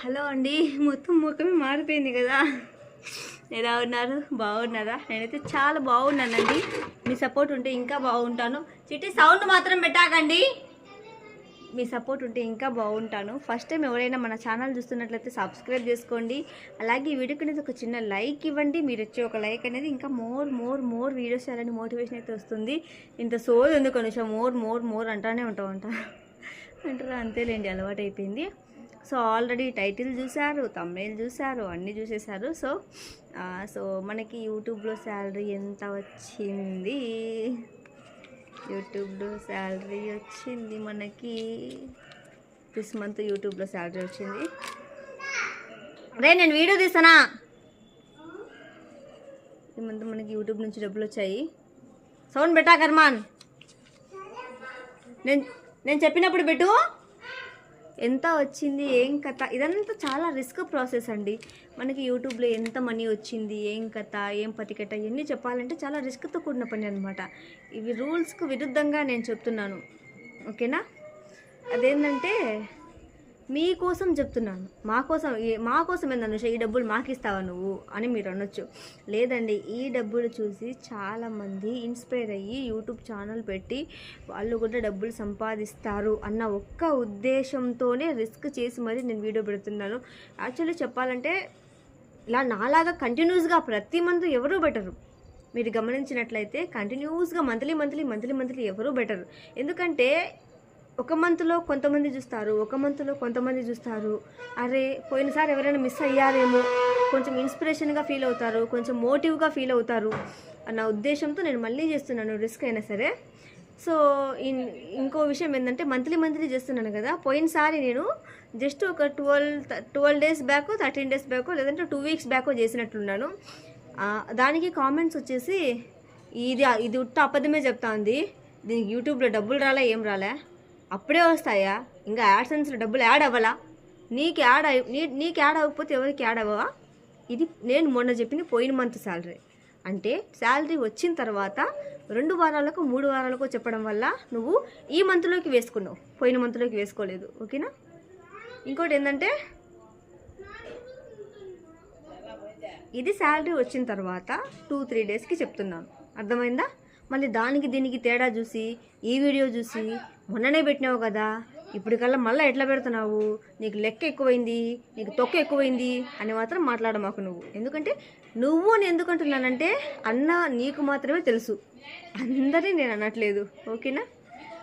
Hello అండి. మొత్తం ముఖమే మారిపోయింది కదా. ఎలా ఉన్నారు? బాగున్నారా? నేనైతే చాలా బాగున్నానండి. మీ సపోర్ట్ ఉంటే ఇంకా బాగుంటాను. చిట్టి సౌండ్ మాత్రం పెట్టాకండి. మీ సపోర్ట్ ఉంటే ఇంకా బాగుంటాను. ఫస్ట్ టైం ఎవరైనా మన ఛానల్ చూస్తున్నట్లయితే సబ్స్క్రైబ్ చేసుకోండి. అలాగే ఈ వీడియోకి అనేది ఒక చిన్న లైక్ ఇవ్వండి. మీరు వచ్చే ఒక లైక్ అనేది ఇంకా మోర్ మోర్ మోర్ వీడియోస్ చేయాలని మోటివేషన్ అయితే వస్తుంది. ఇంత సోది ఎందుకు కొంచెం మోర్ మోర్ మోర్ అంటానే ఉంటాం అంట. అంటారా? అంతేలేండి అలవాటు అయిపోయింది సో ఆల్రెడీ టైటిల్ చూశారు తమిళ్ చూశారు అన్నీ చూసేశారు. సో సో మనకి యూట్యూబ్లో శాలరీ ఎంత వచ్చింది? యూట్యూబ్లో శాలరీ వచ్చింది మనకి దిస్ మంత్ యూట్యూబ్లో శాలరీ వచ్చింది. రే నేను వీడియో తీస్తానా? ఈ మంత్ మనకి యూట్యూబ్ నుంచి డబ్బులు వచ్చాయి. సౌండ్ పెట్టా కర్మాన్. నేను నేను చెప్పినప్పుడు పెట్టు. ఎంత వచ్చింది ఏం కథ ఇదంతా చాలా రిస్క్ ప్రాసెస్ అండి. మనకి యూట్యూబ్లో ఎంత మనీ వచ్చింది ఏం కథ ఏం పతికట ఇవన్నీ చెప్పాలంటే చాలా రిస్క్తో కూడిన పని అనమాట ఇవి రూల్స్కు విరుద్ధంగా నేను చెప్తున్నాను. ఓకేనా? అదేంటంటే మీకోసం చెప్తున్నాను. మా కోసం మా కోసం ఏందనుష ఈ డబ్బులు మాకు ఇస్తావా నువ్వు అని మీరు అనొచ్చు. లేదండి ఈ డబ్బులు చూసి చాలామంది ఇన్స్పైర్ అయ్యి యూట్యూబ్ ఛానల్ పెట్టి వాళ్ళు కూడా డబ్బులు సంపాదిస్తారు అన్న ఒక్క ఉద్దేశంతోనే రిస్క్ చేసి మరి నేను వీడియో పెడుతున్నాను. యాక్చువల్లీ చెప్పాలంటే ఇలా నాలాగా కంటిన్యూస్గా ప్రతి మంత్ ఎవరూ బెటరు. మీరు గమనించినట్లయితే కంటిన్యూస్గా మంత్లీ మంత్లీ మంత్లీ మంత్లీ ఎవరూ బెటర్. ఎందుకంటే ఒక మంత్లో కొంతమంది చూస్తారు ఒక మంత్లో కొంతమంది చూస్తారు. అరే పోయినసారి ఎవరైనా మిస్ అయ్యారేమో కొంచెం ఇన్స్పిరేషన్గా ఫీల్ అవుతారు కొంచెం మోటివ్గా ఫీల్ అవుతారు అన్న ఉద్దేశంతో నేను మళ్ళీ చేస్తున్నాను రిస్క్ అయినా సరే. సో ఇన్ ఇంకో విషయం ఏంటంటే మంత్లీ మంత్లీ చేస్తున్నాను కదా పోయినసారి నేను జస్ట్ ఒక twelve twelve days back thirteen days back లేదంటే టూ వీక్స్ బ్యాక్ చేసినట్లున్నాను దానికి కామెంట్స్ వచ్చేసి ఇది ఇది ఉట్ట అబద్ధమే చెప్తా ఉంది దీనికి యూట్యూబ్లో డబ్బులు రాలే ఏం రాలే? అప్పుడే వస్తాయా? ఇంకా యాడ్సెన్స్లో డబ్బులు యాడ్ అవ్వాలా? నీకు యాడ్ అయ్యి నీ నీకు యాడ్ అవ్వకపోతే ఎవరికి యాడ్ అవ్వవా? ఇది నేను మొన్న చెప్పింది పోయిన మంత్ శాలరీ అంటే శాలరీ వచ్చిన తర్వాత రెండు వారాలకు మూడు వారాలకు చెప్పడం వల్ల నువ్వు ఈ మంత్లోకి వేసుకున్నావు. పోయిన మంత్లోకి వేసుకోలేదు. ఓకేనా? ఇంకోటి ఏంటంటే ఇది శాలరీ వచ్చిన తర్వాత టూ త్రీ డేస్కి చెప్తున్నాను. అర్థమైందా? మళ్ళీ దానికి దీనికి తేడా చూసి ఈ వీడియో చూసి మొన్ననే పెట్టినావు కదా ఇప్పటికల్లా మళ్ళీ ఎట్లా పెడుతున్నావు? నీకు లెక్క ఎక్కువైంది నీకు తొక్క ఎక్కువైంది అని మాత్రం మాట్లాడమాకు నువ్వు. ఎందుకంటే నువ్వు అని ఎందుకు అన్న నీకు మాత్రమే తెలుసు. అందరినీ నేను అనట్లేదు. ఓకేనా?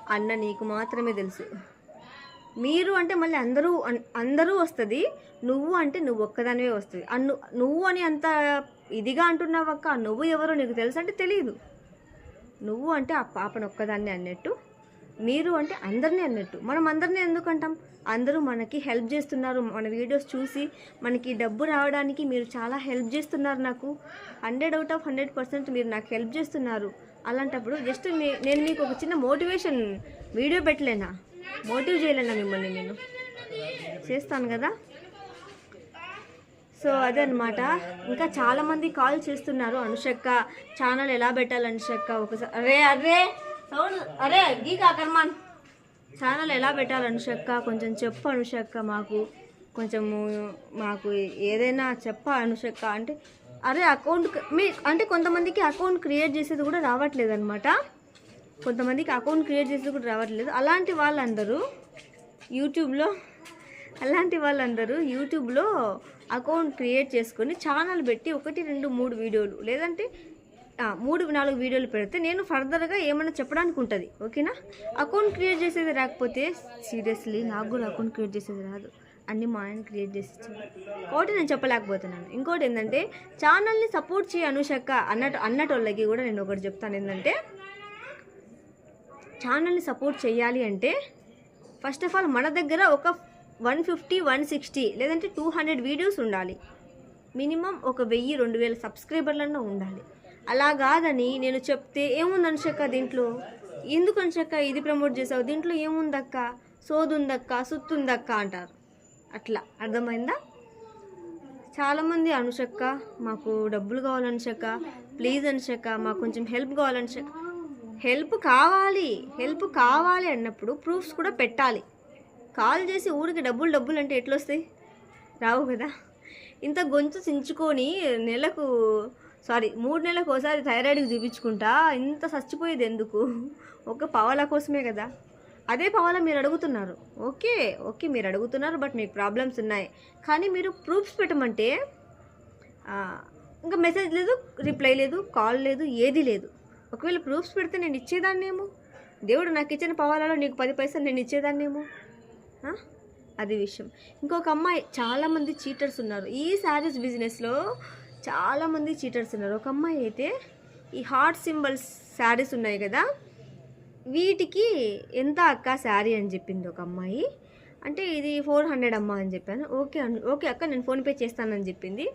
అన్న నీకు మాత్రమే తెలుసు. మీరు అంటే మళ్ళీ అందరూ అన్- అందరూ వస్తుంది నువ్వు అంటే నువ్వు ఒక్కదానివే వస్తుంది. అన్ను నువ్వు అని అంత ఇదిగా అంటున్నావక్క నువ్వు ఎవరో నీకు తెలుసు అంటే తెలియదు. నువ్వు అంటే ఆ పాపను ఒక్కదాన్ని అన్నట్టు మీరు అంటే అందరినీ అన్నట్టు. మనం అందరినీ ఎందుకు అంటాం అందరూ మనకి హెల్ప్ చేస్తున్నారు. మన వీడియోస్ చూసి మనకి డబ్బు రావడానికి మీరు చాలా హెల్ప్ చేస్తున్నారు నాకు. Hundred out of hundred percent మీరు నాకు హెల్ప్ చేస్తున్నారు. అలాంటప్పుడు జస్ట్ మీ- నేను మీకు ఒక చిన్న మోటివేషన్ వీడియో పెట్టలేనా? మోటివ్ చేయలేనా మిమ్మల్ని నేను? చేస్తాను కదా? సో అదే అనమాట ఇంకా చాలా మంది కాల్ చేస్తున్నారు అనుషక్క ఛానల్ ఎలా పెట్టాలి అనుషక్క ఒకసారి అరే అరే సౌండ్ అరే గీ కాకర్మాన్ ఛానల్ ఎలా పెట్టాలి అనుషక్క? కొంచెం చెప్పు అనుషక్క మాకు. కొంచెము మాకు ఏదైనా చెప్ప అనుషక్క. అంటే అరే అకౌంట్ మీ అంటే కొంతమందికి అకౌంట్ క్రియేట్ చేసేది కూడా రావట్లేదు అనమాట కొంతమందికి అకౌంట్ క్రియేట్ చేసేది కూడా రావట్లేదు. అలాంటి వాళ్ళందరూ యూట్యూబ్లో అలాంటి వాళ్ళందరూ యూట్యూబ్లో అకౌంట్ క్రియేట్ చేసుకొని ఛానల్ పెట్టి ఒకటి రెండు మూడు వీడియోలు లేదంటే మూడు నాలుగు వీడియోలు పెడితే నేను ఫర్దర్గా ఏమైనా చెప్పడానికి ఉంటుంది ఓకేనా? అకౌంట్ క్రియేట్ చేసేది రాకపోతే సీరియస్లీ నాకు కూడా అకౌంట్ క్రియేట్ చేసేది రాదు. అన్ని మా ఆయన క్రియేట్ చేసి ఒకటి నేను చెప్పలేకపోతున్నాను. ఇంకోటి ఏంటంటే ఛానల్ని సపోర్ట్ చేయ అనుషక్క అన్నట్టు అన్నటోళ్ళకి కూడా నేను ఒకటి చెప్తాను ఏంటంటే ఛానల్ని సపోర్ట్ చేయాలి అంటే ఫస్ట్ ఆఫ్ ఆల్ మన దగ్గర ఒక వన్ ఫిఫ్టీ వన్ సిక్స్టీ లేదంటే టూ హండ్రెడ్ వీడియోస్ ఉండాలి. మినిమం ఒక వెయ్యి రెండు వేల సబ్స్క్రైబర్లన్నా ఉండాలి. అలా కాదని నేను చెప్తే ఏముంది అనుషక్క దీంట్లో? ఎందుకు అనుషక్క ఇది ప్రమోట్ చేసావు? దీంట్లో ఏముందక్క? సోదుందక్క సుత్తుందక్క అంటారు. అట్లా. అర్థమైందా? చాలామంది అనుషక్క మాకు డబ్బులు కావాలనుషక్క ప్లీజ్ అనుషక్క మాకు కొంచెం హెల్ప్ కావాలనుషక్క హెల్ప్ కావాలి. హెల్ప్ కావాలి అన్నప్పుడు ప్రూఫ్స్ కూడా పెట్టాలి. కాల్ చేసి ఊరికి డబ్బులు డబ్బులు అంటే ఎట్లొస్తాయి? రావు కదా. ఇంత గొంతు చించుకొని నెలకు సారీ మూడు నెలలకు ఒకసారి థైరాయిడ్కి చూపించుకుంటా ఇంత చచ్చిపోయేది ఎందుకు? ఒక పావలా కోసమే కదా. అదే పావలా మీరు అడుగుతున్నారు. ఓకే ఓకే మీరు అడుగుతున్నారు బట్ మీకు ప్రాబ్లమ్స్ ఉన్నాయి. కానీ మీరు ప్రూఫ్స్ పెట్టమంటే ఇంకా మెసేజ్ లేదు రిప్లై లేదు కాల్ లేదు ఏది లేదు. ఒకవేళ ప్రూఫ్స్ పెడితే నేను ఇచ్చేదాన్నేమో? దేవుడు నాకు ఇచ్చిన పవాలలో నీకు పది పైసలు నేను ఇచ్చేదాన్నేమో? అది విషయం. ఇంకొక అమ్మాయి చాలామంది చీటర్స్ ఉన్నారు. ఈ శారీస్ బిజినెస్లో చాలామంది చీటర్స్ ఉన్నారు. ఒక అమ్మాయి అయితే ఈ హార్ట్ సింబల్స్ శారీస్ ఉన్నాయి కదా వీటికి ఎంత అక్క శారీ అని చెప్పింది ఒక అమ్మాయి. అంటే ఇది ఫోర్ హండ్రెడ్ అమ్మా అని చెప్పాను. ఓకే అన్ ఓకే అక్క నేను ఫోన్పే చేస్తానని చెప్పింది.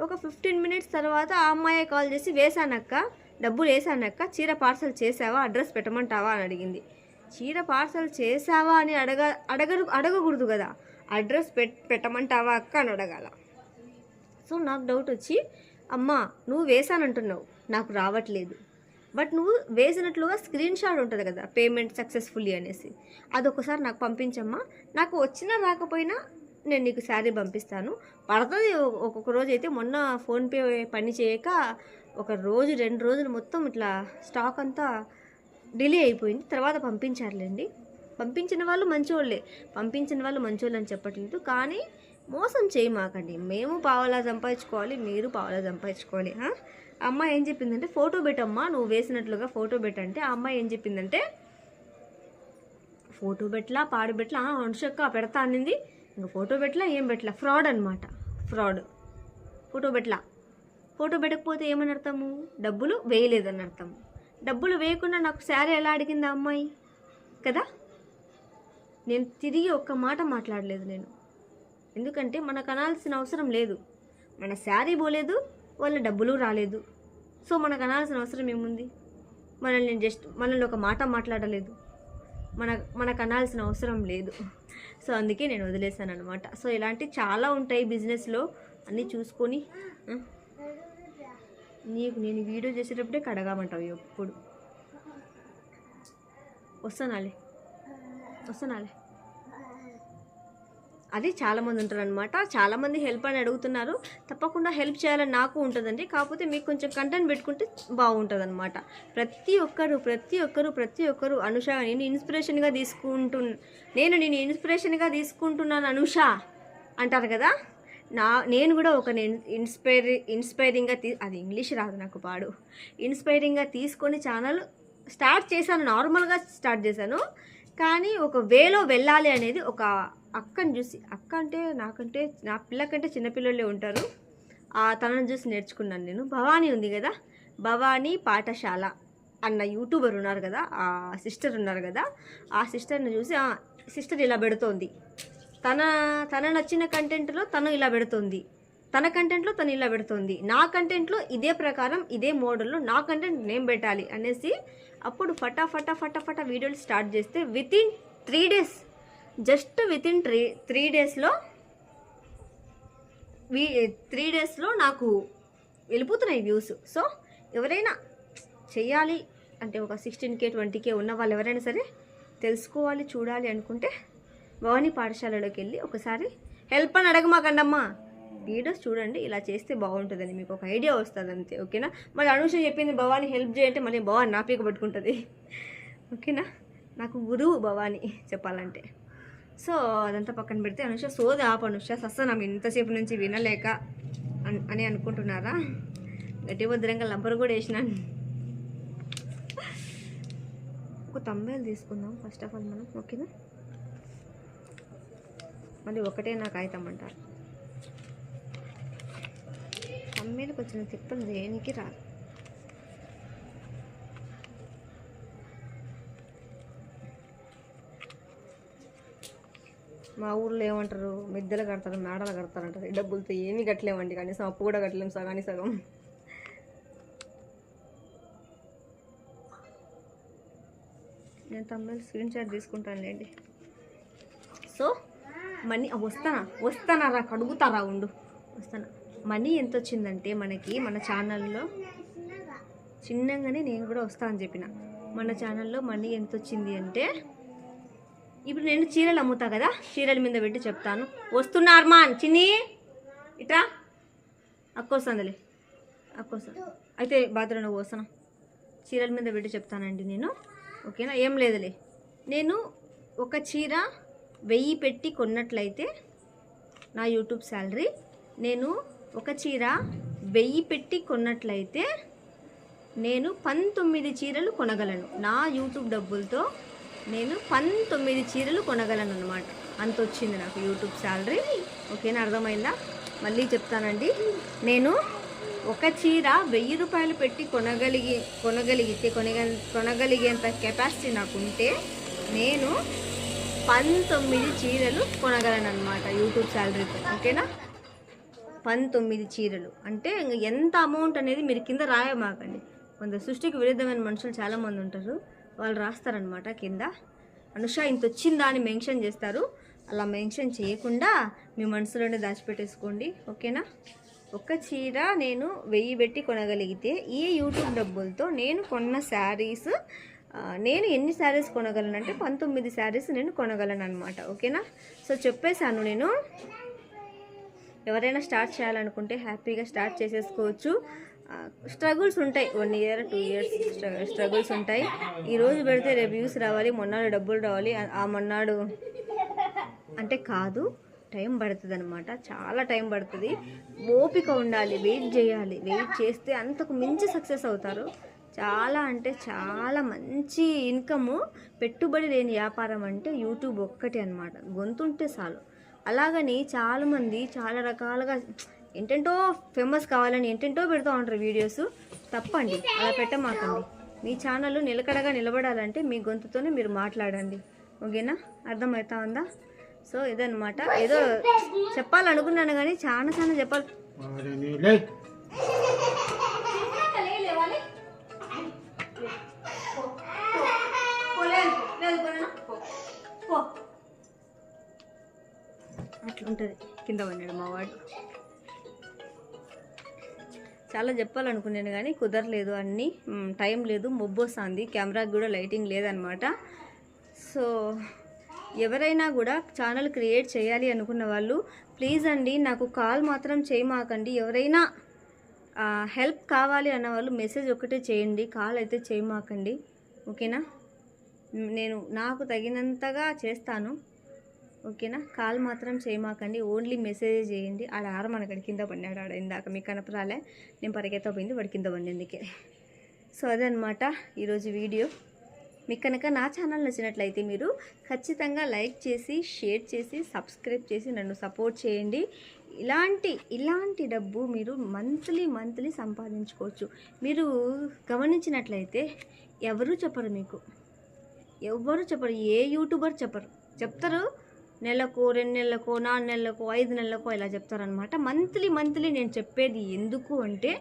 ఒక ఫిఫ్టీన్ మినిట్స్ తర్వాత ఆ అమ్మాయి కాల్ చేసి వేసానక్క డబ్బులు వేసానక్క చీర పార్సల్ చేసావా అడ్రస్ పెట్టమంటావా? అని అడిగింది. చీర పార్సల్ చేసావా అని అడగ అడగ అడగకూడదు కదా. అడ్రస్ పెట్ పెట్టమంటావా అక్క అని అడగాల. సో నాకు డౌట్ వచ్చి అమ్మా నువ్వు వేసానంటున్నావు నాకు రావట్లేదు. బట్ నువ్వు వేసినట్లుగా స్క్రీన్ షాట్ ఉంటుంది కదా పేమెంట్ సక్సెస్ఫుల్లీ అనేసి. అదొకసారి నాకు పంపించమ్మా. నాకు వచ్చినా రాకపోయినా నేను నీకు శారీ పంపిస్తాను. పడుతుంది ఒక్కొక్క రోజు అయితే మొన్న ఫోన్పే పని చేయక ఒక రోజు రెండు రోజులు మొత్తం ఇట్లా స్టాక్ అంతా డిలే అయిపోయింది. తర్వాత పంపించారులేండి. పంపించిన వాళ్ళు మంచోళ్ళే. పంపించిన వాళ్ళు మంచివాళ్ళు అని చెప్పట్లేదు. కానీ మోసం చేయమాకండి మేము పావలా సంపాదించుకోవాలి మీరు పావలా సంపాదించుకోవాలి. అమ్మ అమ్మాయి ఏం చెప్పిందంటే ఫోటో పెట్టమ్మా నువ్వు వేసినట్లుగా ఫోటో పెట్టంటే. ఆ అమ్మాయి ఏం చెప్పిందంటే ఫోటో పెట్టలా పాడు పెట్టలా. అనుషక్క పెడతా అనింది. ఇంకా ఫోటో పెట్టలా ఏం పెట్టలా? ఫ్రాడ్ అనమాట ఫ్రాడ్. ఫోటో పెట్టలా. ఫోటో పెట్టకపోతే ఏమని అర్థము? డబ్బులు వేయలేదని అర్థం డబ్బులు వేయకుండా నాకు శారీ ఎలా అడిగింది ఆ అమ్మాయి? కదా? నేను తిరిగి ఒక్క మాట మాట్లాడలేదు నేను. ఎందుకంటే మనకు అనాల్సిన అవసరం లేదు. మన శారీ పోలేదు వాళ్ళ డబ్బులు రాలేదు. సో మనకు అనాల్సిన అవసరం ఏముంది? మనల్ని జస్ట్ మనల్ని ఒక మాట మాట్లాడలేదు. మన మనకు అనాల్సిన అవసరం లేదు. సో అందుకే నేను వదిలేసాను అనమాట సో ఇలాంటి చాలా ఉంటాయి బిజినెస్లో. అన్నీ చూసుకొని నీకు నేను వీడియో చేసేటప్పుడే కడగామంటావు ఎప్పుడు. వస్తానాలే. వస్తానాలే. అది చాలామంది ఉంటారు అనమాట చాలామంది హెల్ప్ అని అడుగుతున్నారు. తప్పకుండా హెల్ప్ చేయాలని నాకు ఉంటుందండి. కాకపోతే మీకు కొంచెం కంటెంట్ పెట్టుకుంటే బాగుంటుంది అనమాట ప్రతి ఒక్కరు ప్రతి ఒక్కరు ప్రతి ఒక్కరు అనుష నేను ఇన్స్పిరేషన్గా తీసుకుంటు నేను నేను ఇన్స్పిరేషన్గా తీసుకుంటున్నాను అనుష అంటారు కదా? నా నేను కూడా ఒక నేను ఇన్స్పైర్ ఇన్స్పైరింగ్గా తీ అది ఇంగ్లీష్ రాదు నాకు పాడు. ఇన్స్పైరింగ్గా తీసుకొని ఛానల్ స్టార్ట్ చేశాను నార్మల్గా స్టార్ట్ చేశాను. కానీ ఒక వేలో వెళ్ళాలి అనేది ఒక అక్కని చూసి అక్క అంటే నాకంటే నా పిల్లకంటే చిన్నపిల్లలే ఉంటారు. ఆ తనను చూసి నేర్చుకున్నాను నేను. భవానీ ఉంది కదా భవానీ పాఠశాల అన్న యూట్యూబర్ ఉన్నారు కదా ఆ సిస్టర్ ఉన్నారు కదా ఆ సిస్టర్ని చూసి సిస్టర్ ఇలా పెడుతోంది. తన తన నచ్చిన కంటెంట్లో తను ఇలా పెడుతుంది. తన కంటెంట్లో తను ఇలా పెడుతుంది. నా కంటెంట్లో ఇదే ప్రకారం ఇదే మోడల్లో నా కంటెంట్ నేను పెట్టాలి అనేసి అప్పుడు ఫటా ఫటా ఫటా ఫటా వీడియోలు స్టార్ట్ చేస్తే within three days just within three three డేస్లో వీ త్రీ డేస్లో నాకు వెళ్ళిపోతున్నాయి వ్యూస్. సో ఎవరైనా చేయాలి అంటే ఒక సిక్స్టీన్ కే ట్వంటీ కే ఉన్న వాళ్ళు ఎవరైనా సరే తెలుసుకోవాలి చూడాలి అనుకుంటే భవానీ పాఠశాలలోకి వెళ్ళి ఒకసారి హెల్ప్ అని అడగమాకండమ్మా వీడియోస్ చూడండి ఇలా చేస్తే బాగుంటుందని మీకు ఒక ఐడియా వస్తుంది అంతే ఓకేనా? మళ్ళీ అనుష చెప్పింది భవాని హెల్ప్ చేయంటే మళ్ళీ భవాని నా పీక పట్టుకుంటుంది. ఓకేనా? నాకు గురువు భవాని చెప్పాలంటే. సో అదంతా పక్కన పెడితే అనుష సోది ఆపు అనుష సస్సనం ఇంతసేపు నుంచి వినలేక అని అనుకుంటున్నారా? గట్టి భద్రంగా లంబర్ కూడా వేసినాను. ఒక తంబేలు తీసుకుందాం ఫస్ట్ ఆఫ్ ఆల్ మనం ఓకేనా? మళ్ళీ ఒకటే నాకు కాగితం అంటారు. అమ్మేలకు వచ్చిన తిప్పలు దేనికి రాదు మా ఊర్లో ఏమంటారు? మిద్దెలు కడతారు మేడలు కడతారు అంటారు. ఈ డబ్బులతో ఏమీ కట్టలేమండి. కనీసం అప్పు కూడా కట్టలేము సగాని సగం. నేను తమిళ స్క్రీన్ షాట్ తీసుకుంటాను లేండి మనీ వస్తానా? వస్తానా రా కడుగుతారా ఉండు. వస్తానా. మనీ ఎంత వచ్చిందంటే మనకి మన ఛానల్లో చిన్నగానే నేను కూడా వస్తా అని చెప్పిన. మన ఛానల్లో మనీ ఎంత వచ్చింది అంటే ఇప్పుడు నేను చీరలు అమ్ముతా కదా చీరల మీద పెట్టి చెప్తాను. వస్తున్నా అర్మాన్ చిన్ని! ఇట్రా. అక్కొస్తుందిలే అక్కొస్తా అయితే బాత్రూంలో పోస్తాను చీరల మీద పెట్టి చెప్తానండి నేను. ఓకేనా? ఏం లేదులే. నేను ఒక చీర వెయ్యి పెట్టి కొన్నట్లయితే నా యూట్యూబ్ శాలరీ. నేను ఒక చీర వెయ్యి పెట్టి కొన్నట్లయితే నేను పంతొమ్మిది చీరలు కొనగలను. నా యూట్యూబ్ డబ్బులతో నేను పంతొమ్మిది చీరలు కొనగలను అనమాట అంత వచ్చింది నాకు యూట్యూబ్ శాలరీ. ఓకేనా? అర్థమైందా? మళ్ళీ చెప్తానండి. నేను ఒక చీర వెయ్యి రూపాయలు పెట్టి కొనగలిగి కొనగలిగితే కొనగ కొనగలిగేంత కెపాసిటీ నాకు ఉంటే నేను పంతొమ్మిది చీరలు కొనగలనమాట యూట్యూబ్ శాలరీతో ఓకేనా? పంతొమ్మిది చీరలు. అంటే ఎంత అమౌంట్ అనేది మీరు కింద రాయమాకండి. కొంత సృష్టికి విరుద్ధమైన మనుషులు చాలామంది ఉంటారు. వాళ్ళు రాస్తారనమాట కింద. అనుష ఇంత వచ్చిందా అని మెన్షన్ చేస్తారు. అలా మెన్షన్ చేయకుండా మీ మనసులోనే దాచిపెట్టేసుకోండి ఓకేనా? ఒక చీర నేను వెయ్యి పెట్టి కొనగలిగితే ఈ యూట్యూబ్ డబ్బులతో నేను కొన్న శారీస్ నేను ఎన్ని శారీస్ కొనగలను అంటే పంతొమ్మిది శారీస్ నేను కొనగలను అనమాట ఓకేనా? సో చెప్పేశాను నేను. ఎవరైనా స్టార్ట్ చేయాలనుకుంటే హ్యాపీగా స్టార్ట్ చేసేసుకోవచ్చు. స్ట్రగుల్స్ ఉంటాయి. One year two years struggles ఉంటాయి. ఈ రోజు పెడితే రేపు వ్యూస్ రావాలి మొన్నాడు డబ్బులు రావాలి. ఆ- ఆ మొన్నాడు అంటే కాదు టైం పడుతుంది అనమాట చాలా టైం పడుతుంది. ఓపిక ఉండాలి వెయిట్ చేయాలి. వెయిట్ చేస్తే అంతకు మించి సక్సెస్ అవుతారు. చాలా అంటే చాలా మంచి ఇన్కము పెట్టుబడి లేని వ్యాపారం అంటే యూట్యూబ్ ఒక్కటే అనమాట గొంతుంటే చాలు. అలాగని చాలామంది చాలా రకాలుగా ఏంటంటో ఫేమస్ కావాలని ఏంటంటో పెడుతూ ఉంటారు వీడియోస్. తప్పండి. అలా పెట్టమాకండి. మీ ఛానల్ నిలకడగా నిలబడాలంటే మీ గొంతుతోనే మీరు మాట్లాడండి. ఓకేనా? అర్థమవుతా ఉందా? సో ఇదన్నమాట. ఏదో చెప్పాలనుకున్నాను కానీ చాలా చాలా చెప్పాలి. అట్లుంటుంది కింద పడినాడు మా వాడు. చాలా చెప్పాలనుకున్నాను కానీ కుదరలేదు అన్నీ. టైం లేదు మొబ్బు వస్తుంది కెమెరాకి కూడా లైటింగ్ లేదనమాట. సో ఎవరైనా కూడా ఛానల్ క్రియేట్ చేయాలి అనుకున్న వాళ్ళు ప్లీజ్ అండి నాకు కాల్ మాత్రం చేయమాకండి. ఎవరైనా హెల్ప్ కావాలి అన్న వాళ్ళు మెసేజ్ ఒకటే చేయండి కాల్ అయితే చేయమాకండి. ఓకేనా? నేను నాకు తగినంతగా చేస్తాను. ఓకేనా? కాల్ మాత్రం చేయమాకండి. ఓన్లీ మెసేజ్ చేయండి. ఆడ ఆడ మనకడ కింద పడినాడు ఆడ ఇందాక. మీకు కనపరాలే? నేను పరిగెత్త పోయింది వాడి కింద పడినందుకే సో అదనమాట ఈరోజు వీడియో. మీకు కనుక నా ఛానల్ నచ్చినట్లయితే మీరు ఖచ్చితంగా లైక్ చేసి షేర్ చేసి సబ్స్క్రైబ్ చేసి నన్ను సపోర్ట్ చేయండి. ఇలాంటి ఇలాంటి డబ్బు మీరు మంత్లీ మంత్లీ సంపాదించుకోవచ్చు. మీరు గమనించినట్లయితే ఎవరు చెప్పరు మీకు. ఎవ్వరు చెప్పరు. ఏ యూట్యూబర్ చెప్పరు. చెప్తారు. నెలకు రెండు నెలలకు నాలుగు నెలలకు ఐదు నెలలకు ఇలా చెప్తారనమాట మంత్లీ మంత్లీ నేను చెప్పేది ఎందుకు అంటే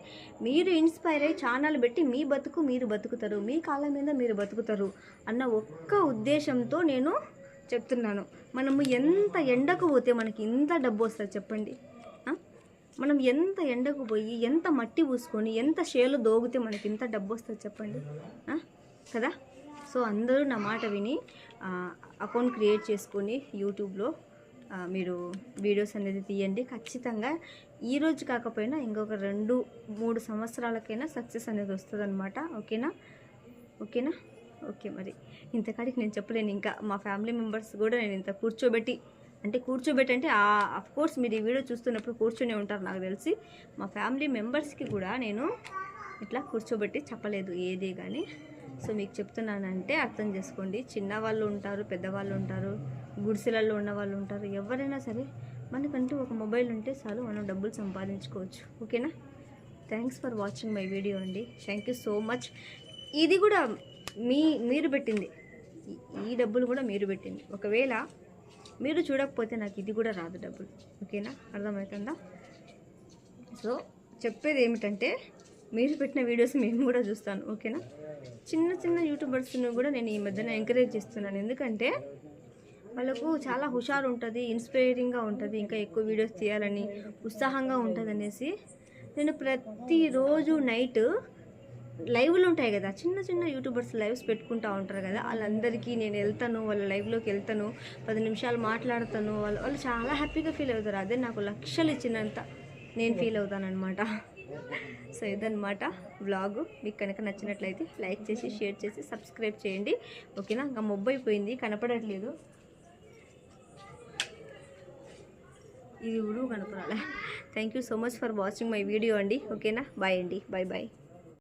మీరు ఇన్స్పైర్ అయ్యి ఛానల్ పెట్టి మీ బతుకు మీరు బతుకుతారు మీ కాలం మీద మీరు బతుకుతారు అన్న ఒక్క ఉద్దేశంతో నేను చెప్తున్నాను. మనము ఎంత ఎండకు పోతే మనకి ఇంత డబ్బు వస్తుంది చెప్పండి. మనం ఎంత ఎండకు పోయి ఎంత మట్టి పూసుకొని ఎంత షేలు దోగితే మనకి ఇంత డబ్బు వస్తుంది చెప్పండి. కదా? సో అందరూ నా మాట విని అకౌంట్ క్రియేట్ చేసుకొని యూట్యూబ్లో మీరు వీడియోస్ అనేది తీయండి. ఖచ్చితంగా ఈ రోజు కాకపోయినా ఇంకొక రెండు మూడు సంవత్సరాలకైనా సక్సెస్ అనేది వస్తుంది ఓకేనా? ఓకేనా? ఓకే మరి. ఇంతకాడికి నేను చెప్పలేను. ఇంకా మా ఫ్యామిలీ మెంబర్స్ కూడా నేను ఇంత కూర్చోబెట్టి అంటే కూర్చోబెట్టి అంటే అఫ్ కోర్స్ మీరు ఈ వీడియో చూస్తున్నప్పుడు కూర్చొని ఉంటారు నాకు తెలిసి. మా ఫ్యామిలీ మెంబర్స్కి కూడా నేను ఇట్లా కూర్చోబెట్టి చెప్పలేదు ఏది కానీ సో మీకు చెప్తున్నానంటే అర్థం చేసుకోండి. చిన్న వాళ్ళు ఉంటారు పెద్దవాళ్ళు ఉంటారు గుడిసెలలో ఉన్న వాళ్ళు ఉంటారు. ఎవరైనా సరే మనకంటూ ఒక మొబైల్ ఉంటే చాలు మనం డబ్బులు సంపాదించుకోవచ్చు. ఓకేనా? Thanks for watching my video అండి. థ్యాంక్ యూ సో మచ్ ఇది కూడా మీ మీరు పెట్టింది. ఈ- ఈ డబ్బులు కూడా మీరు పెట్టింది. ఒకవేళ మీరు చూడకపోతే నాకు ఇది కూడా రాదు డబ్బులు. ఓకేనా? అర్థమవుతుందా? సో చెప్పేది ఏమిటంటే మీరు పెట్టిన వీడియోస్ మేము కూడా చూస్తాను ఓకేనా? చిన్న చిన్న యూట్యూబర్స్ను కూడా నేను ఈ మధ్యన ఎంకరేజ్ చేస్తున్నాను. ఎందుకంటే వాళ్ళకు చాలా హుషారు ఉంటుంది ఇన్స్పైరింగ్గా ఉంటుంది ఇంకా ఎక్కువ వీడియోస్ తీయాలని ఉత్సాహంగా ఉంటుంది అనేసి నేను ప్రతిరోజు నైట్ లైవ్లు ఉంటాయి కదా చిన్న చిన్న యూట్యూబర్స్ లైవ్స్ పెట్టుకుంటూ ఉంటారు కదా వాళ్ళందరికీ నేను వెళ్తాను వాళ్ళ లైవ్లోకి వెళ్తాను పది నిమిషాలు మాట్లాడతాను వాళ్ళు వాళ్ళు చాలా హ్యాపీగా ఫీల్ అవుతారు. అదే నాకు లక్షలు ఇచ్చినంత నేను ఫీల్ అవుతాను అనమాట సో ఇదనమాట వ్లాగ్. మీకు కనుక నచ్చినట్లయితే లైక్ చేసి షేర్ చేసి సబ్స్క్రైబ్ చేయండి. ఓకేనా? ఇంకా మొబ్బు అయిపోయింది. కనపడట్లేదు. ఇది కూడా కనపడాలి. Thank you so much for watching my video అండి. ఓకేనా? బాయ్ అండి. Bye bye